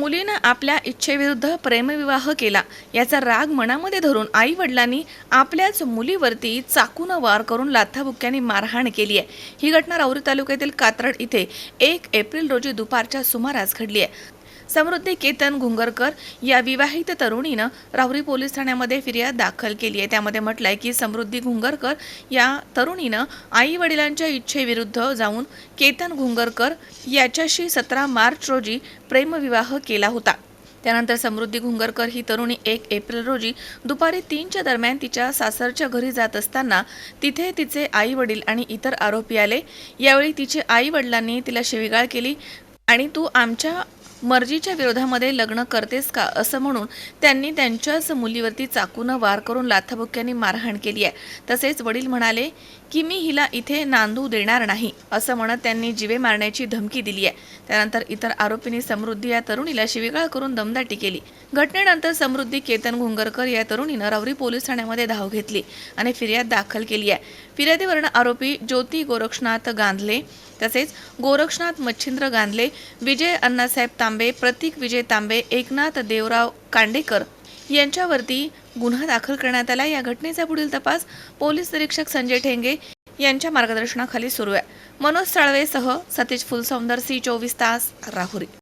मुलीनं आपल्या इच्छेविरुद्ध प्रेमविवाह केला. याचा राग मनामध्ये धरून आई वडिलांनी आपल्याच मुलीवरती चाकून वार करून लाथाबुक्क्यांनी मारहाण केली आहे. ही घटना राऊरी तालुक्यातील कात्रड इथे एक एप्रिल रोजी दुपारच्या सुमारास घडली आहे. समृद्धी केतन घुंगरकर या विवाहित तरुणीनं राहुरी पोलीस ठाण्यामध्ये फिर्याद दाखल केली आहे. त्यामध्ये म्हटलंय की समृद्धी घुंगरकर या तरुणीनं आई वडिलांच्या इच्छेविरुद्ध जाऊन केतन घुंगरकर याच्याशी सतरा मार्च रोजी प्रेमविवाह केला होता. त्यानंतर समृद्धी घुंगरकर ही तरुणी एक एप्रिल रोजी दुपारी तीनच्या दरम्यान तिच्या सासरच्या घरी जात असताना तिथे तिचे आई वडील आणि इतर आरोपी आले. यावेळी तिचे आई वडिलांनी तिला शिवीगाळ केली आणि तू आमच्या मर्जीच्या विरोधामध्ये लग्न करतेस का असं म्हणून त्यांनी त्यांच्याच मुलीवरती चाकूनं वार करून लाथाबुक्क्यांनी मारहाण केली आहे. तसेच वडील म्हणाले की मी हिला इथे नांदू देणार नाही असं म्हणत त्यांनी जिवे मारण्याची धमकी दिली आहे. त्यानंतर इतर आरोपींनी समृद्धी या तरुणीला शिवीगाळ करून दमदाटी केली. घटनेनंतर समृद्धी केतन घुंगरकर या तरुणीनं रावरी पोलीस ठाण्यामध्ये धाव घेतली आणि फिर्याद दाखल केली आहे. फिर्यादीवरून आरोपी ज्योती गोरक्षनाथ गांधले तसेच गोरक्षनाथ मच्छिंद्र गांधले विजय अण्णासाहेब तांबे प्रतीक विजय तांबे एकनाथ देवराव कांडेकर यांच्यावरती गुन्हा दाखल करण्यात आला. या घटनेचा पुढील तपास पोलीस निरीक्षक संजय ठेंगे यांच्या मार्गदर्शनाखाली सुरू आहे. मनोज साळवेसह सतीश फुलसौंदर सी चोवीस तास राहुरी.